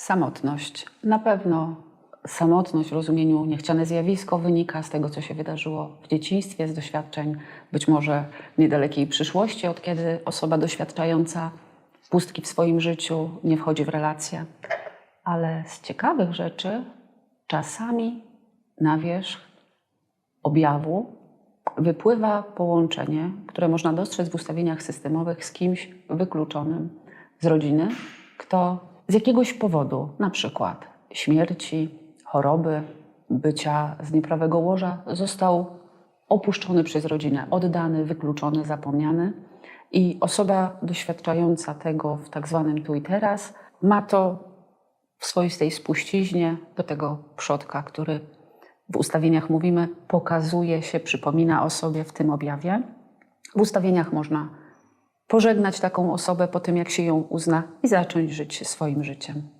Samotność. Na pewno samotność w rozumieniu niechciane zjawisko wynika z tego, co się wydarzyło w dzieciństwie, z doświadczeń być może niedalekiej przyszłości, od kiedy osoba doświadczająca pustki w swoim życiu nie wchodzi w relacje. Ale z ciekawych rzeczy czasami na wierzch objawu wypływa połączenie, które można dostrzec w ustawieniach systemowych z kimś wykluczonym z rodziny, kto z jakiegoś powodu, na przykład śmierci, choroby, bycia z nieprawego łoża, został opuszczony przez rodzinę, oddany, wykluczony, zapomniany. I osoba doświadczająca tego w tak zwanym tu i teraz ma to w swoistej spuściźnie do tego przodka, który w ustawieniach mówimy, pokazuje się, przypomina o sobie w tym objawie. W ustawieniach można pożegnać taką osobę po tym, jak się ją uzna i zacząć żyć swoim życiem.